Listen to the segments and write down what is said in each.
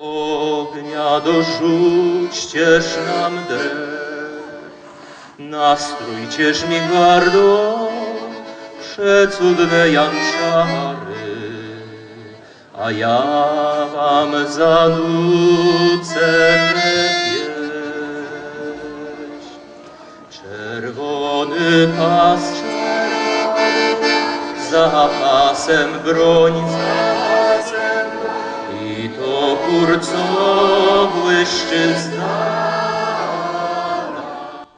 Ognia dorzućcież nam drew, nastrojcież mi gardło, przecudne janczary, a ja wam zanucę pieśń. Czerwony pas czerwony, za pasem broń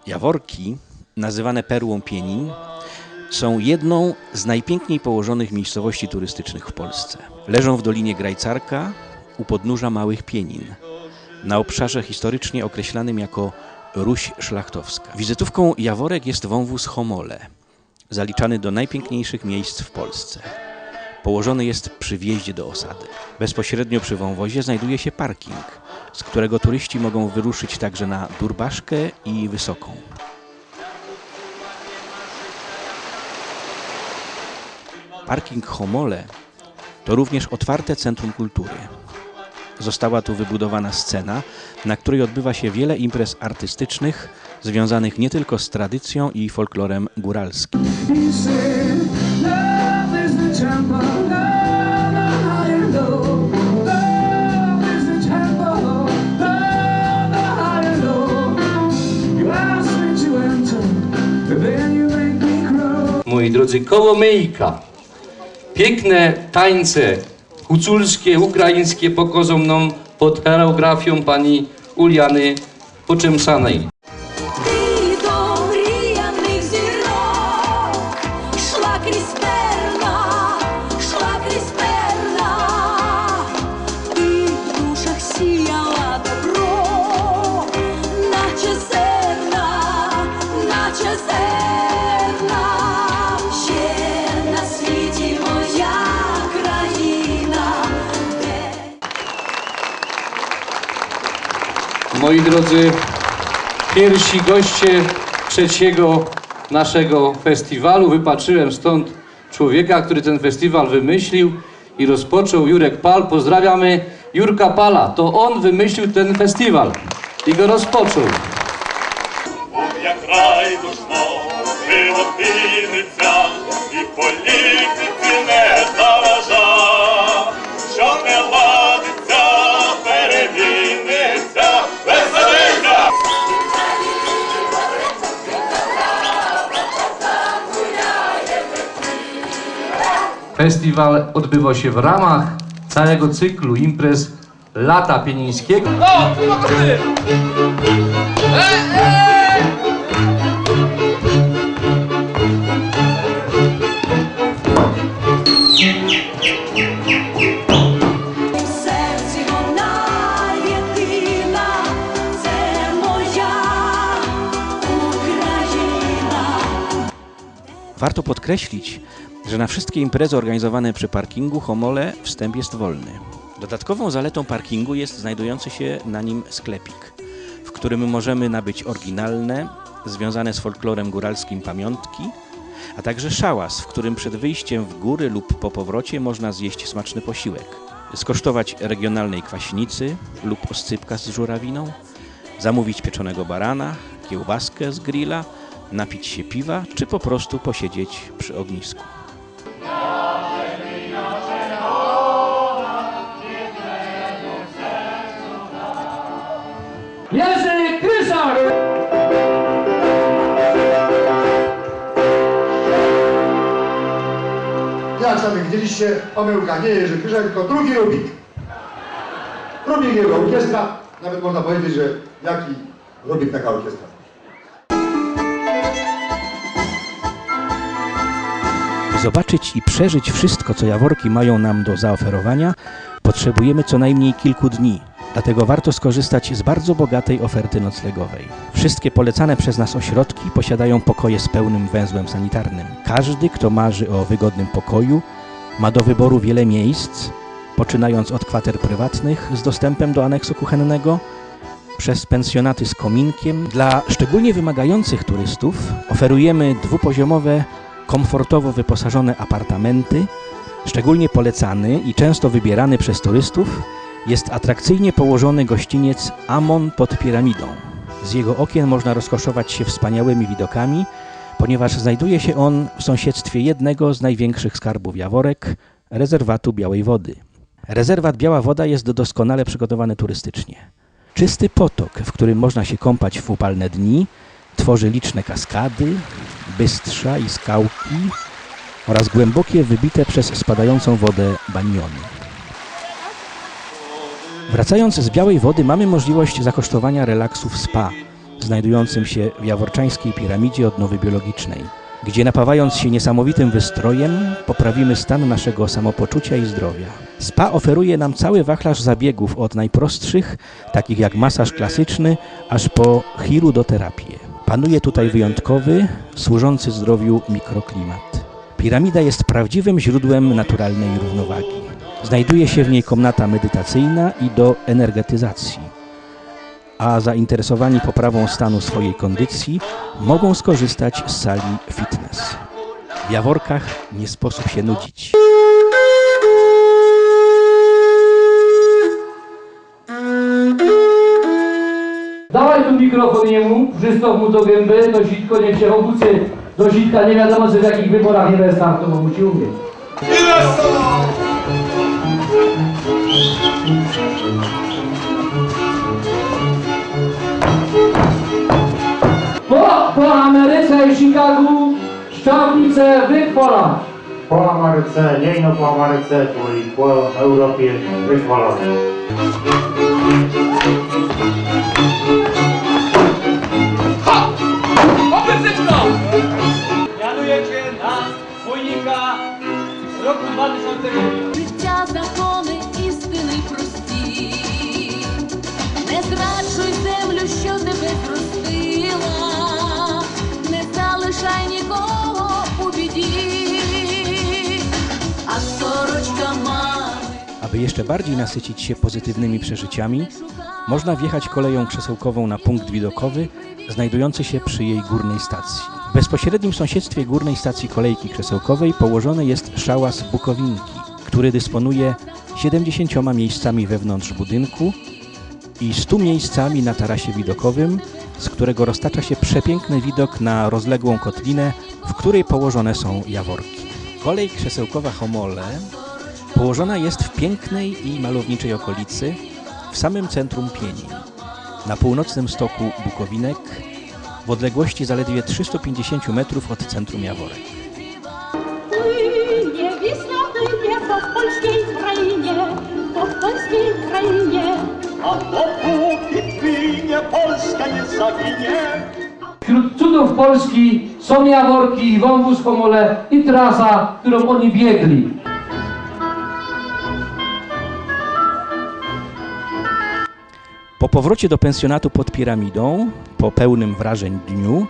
Jaworki, nazywane perłą Pienin, są jedną z najpiękniej położonych miejscowości turystycznych w Polsce. Leżą w Dolinie Grajcarka u podnóża Małych Pienin, na obszarze historycznie określanym jako Ruś Szlachtowska. Wizytówką Jaworek jest wąwóz Homole, zaliczany do najpiękniejszych miejsc w Polsce. Położony jest przy wjeździe do osady. Bezpośrednio przy wąwozie znajduje się parking, z którego turyści mogą wyruszyć także na Durbaszkę i Wysoką. Parking Homole to również otwarte centrum kultury. Została tu wybudowana scena, na której odbywa się wiele imprez artystycznych związanych nie tylko z tradycją i folklorem góralskim. Moi drodzy, koło myjka. Piękne tańce huculskie, ukraińskie pokażą nam pod choreografią pani Uliany Poczemsanej. moi drodzy, pierwsi goście trzeciego naszego festiwalu. Wypatrzyłem stąd człowieka, który ten festiwal wymyślił i rozpoczął, Jurek Pal. Pozdrawiamy Jurka Pala. To on wymyślił ten festiwal i go rozpoczął. Jak raj duszno, i. Festiwal odbywa się w ramach całego cyklu imprez Lata Pienińskiego. O! E, e! Warto podkreślić, że na wszystkie imprezy organizowane przy parkingu Homole wstęp jest wolny. Dodatkową zaletą parkingu jest znajdujący się na nim sklepik, w którym możemy nabyć oryginalne, związane z folklorem góralskim pamiątki, a także szałas, w którym przed wyjściem w góry lub po powrocie można zjeść smaczny posiłek, skosztować regionalnej kwaśnicy lub oscypka z żurawiną, zamówić pieczonego barana, kiełbaskę z grilla, napić się piwa, czy po prostu posiedzieć przy ognisku. Jerzy Kryszak! Jak sami widzieliście, pomyłka nie Jerzy Kryżak, tylko drugi Rubik. Rubik jego orkiestra, nawet można powiedzieć, że jaki Rubik taka orkiestra. By zobaczyć i przeżyć wszystko, co Jaworki mają nam do zaoferowania, potrzebujemy co najmniej kilku dni. Dlatego warto skorzystać z bardzo bogatej oferty noclegowej. Wszystkie polecane przez nas ośrodki posiadają pokoje z pełnym węzłem sanitarnym. Każdy, kto marzy o wygodnym pokoju, ma do wyboru wiele miejsc, poczynając od kwater prywatnych z dostępem do aneksu kuchennego, przez pensjonaty z kominkiem. Dla szczególnie wymagających turystów oferujemy dwupoziomowe, komfortowo wyposażone apartamenty. Szczególnie polecany i często wybierany przez turystów jest atrakcyjnie położony gościniec Amon pod piramidą. Z jego okien można rozkoszować się wspaniałymi widokami, ponieważ znajduje się on w sąsiedztwie jednego z największych skarbów Jaworek, rezerwatu Białej Wody. Rezerwat Biała Woda jest doskonale przygotowany turystycznie. Czysty potok, w którym można się kąpać w upalne dni, tworzy liczne kaskady, bystrza i skałki oraz głębokie, wybite przez spadającą wodę baniony. Wracając z Białej Wody mamy możliwość zakosztowania relaksu w spa, znajdującym się w Jaworczańskiej Piramidzie Odnowy Biologicznej, gdzie napawając się niesamowitym wystrojem poprawimy stan naszego samopoczucia i zdrowia. Spa oferuje nam cały wachlarz zabiegów od najprostszych, takich jak masaż klasyczny, aż po chirudoterapię. Panuje tutaj wyjątkowy, służący zdrowiu mikroklimat. Piramida jest prawdziwym źródłem naturalnej równowagi. Znajduje się w niej komnata medytacyjna i do energetyzacji. A zainteresowani poprawą stanu swojej kondycji mogą skorzystać z sali fitness. W Jaworkach nie sposób się nudzić. Dawaj tu mikrofon jemu, przystaw mu do gęby, to sitko niech się obucie do sitka, nie wiadomo czy w jakich wyborach nie będzie startował, musi umieć. Po, po Ameryce i Chicagu szczapnicę wychwalać. Po Ameryce, nie no po Ameryce, czyli po Europie wychwalone. Mianujecie na wojnika roku 2009. Aby jeszcze bardziej nasycić się pozytywnymi przeżyciami, można wjechać koleją krzesełkową na punkt widokowy znajdujący się przy jej górnej stacji. W bezpośrednim sąsiedztwie górnej stacji kolejki krzesełkowej położony jest szałas Bukowinki, który dysponuje 70 miejscami wewnątrz budynku i 100 miejscami na tarasie widokowym, z którego roztacza się przepiękny widok na rozległą kotlinę, w której położone są jaworki. Kolej krzesełkowa Homole Położona jest w pięknej i malowniczej okolicy, w samym centrum Pieni, na północnym stoku Bukowinek, w odległości zaledwie 350 metrów od centrum Jaworek. Płynie Wisła, płynie po polskiej krainie, po polskiej krainie. A dopóki płynie, Polska nie zaginie. Wśród cudów Polski są Jaworki, wąwóz Homole i trasa, którą oni biegli. Po powrocie do pensjonatu pod piramidą, po pełnym wrażeń dniu,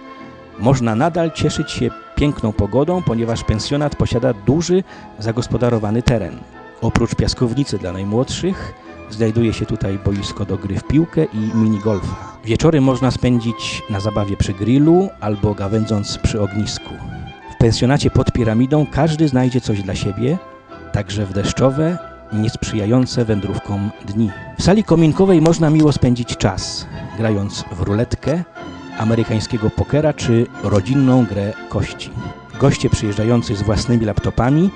można nadal cieszyć się piękną pogodą, ponieważ pensjonat posiada duży, zagospodarowany teren. Oprócz piaskownicy dla najmłodszych, znajduje się tutaj boisko do gry w piłkę i minigolfa. Wieczory można spędzić na zabawie przy grillu albo gawędząc przy ognisku. W pensjonacie pod piramidą każdy znajdzie coś dla siebie, także w deszczowe, niesprzyjające wędrówkom dni. W sali kominkowej można miło spędzić czas, grając w ruletkę, amerykańskiego pokera czy rodzinną grę kości. Goście przyjeżdżający z własnymi laptopami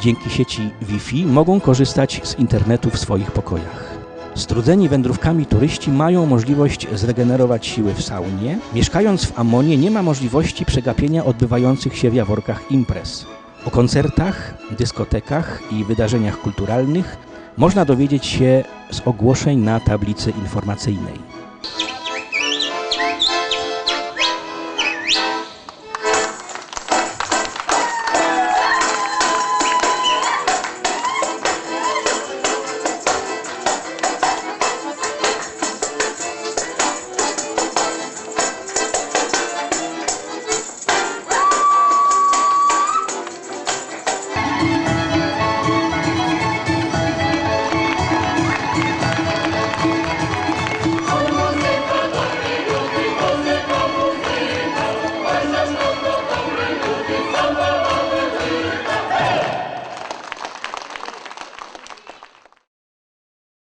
dzięki sieci Wi-Fi mogą korzystać z internetu w swoich pokojach. Strudzeni wędrówkami turyści mają możliwość zregenerować siły w saunie. Mieszkając w Amonie nie ma możliwości przegapienia odbywających się w Jaworkach imprez. O koncertach, dyskotekach i wydarzeniach kulturalnych można dowiedzieć się z ogłoszeń na tablicy informacyjnej.